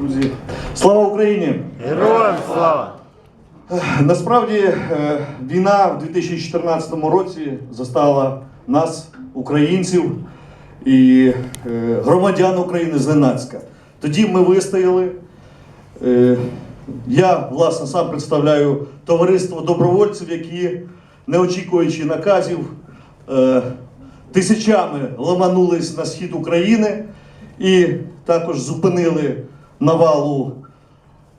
Друзі, слава Україні! Героям слава! Насправді е, війна в 2014 році застала нас, українців і е, громадян України зненацька. Тоді ми вистояли. Е, Я, власне, сам представляю товариство добровольців, які, не очікуючи наказів, тисячами ламанулись на схід України і також зупинили навалу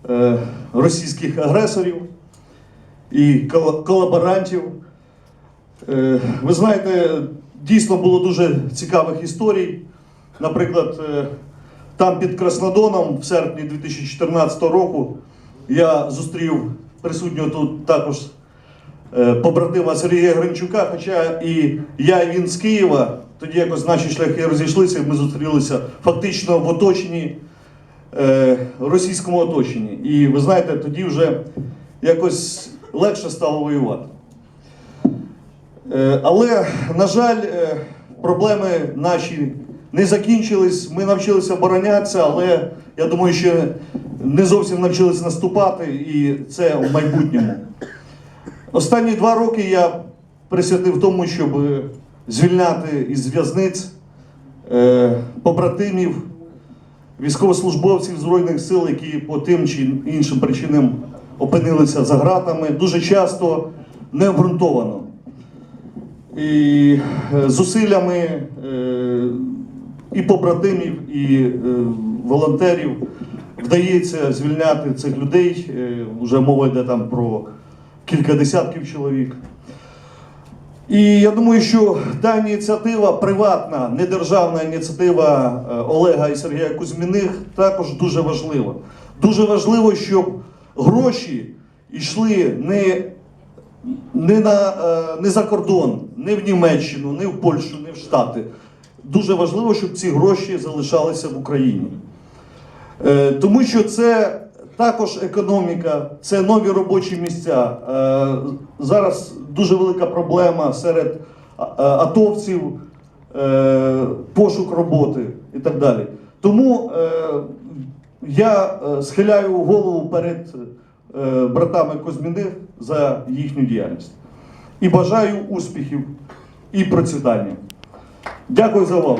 е, російських агресорів і кол- колаборантів. Е, Ви знаєте, дійсно було дуже цікавих історій. Наприклад, е, там під Краснодоном в серпні 2014 року я зустрів присутнього тут також е, побратима Сергія Гринчука, хоча і я, і він з Києва, тоді якось наші шляхи розійшлися, і ми зустрілися фактично в оточенні, російському оточенні. І ви знаєте, тоді вже якось легше стало воювати. Е, Але, на жаль, е, проблеми наші не закінчились. Ми навчилися оборонятися, але я думаю, що не зовсім навчилися наступати, і це в майбутньому. Останні два роки я присвятив тому, щоб звільняти із в'язниць е, побратимів, військовослужбовців Збройних сил, які по тим чи іншим причинам опинилися за ґратами, дуже часто необґрунтовано. І е, зусиллями е, і побратимів, і е, волонтерів вдається звільняти цих людей. Вже мова йде там про кілька десятків чоловік. І я думаю, що та ініціатива приватна, недержавна ініціатива е, Олега і Сергія Кузьміних також дуже важлива. Дуже важливо, щоб гроші йшли не, не, на, е, не за кордон, не в Німеччину, не в Польщу, не в Штати. Дуже важливо, щоб ці гроші залишалися в Україні. Е, Тому що це також економіка, це нові робочі місця. Е, Зараз дуже велика проблема серед а- атовців, е, пошук роботи і так далі. Тому е, я е, схиляю голову перед е, братами Козьміних за їхню діяльність. І бажаю успіхів і процвітання. Дякую за увагу.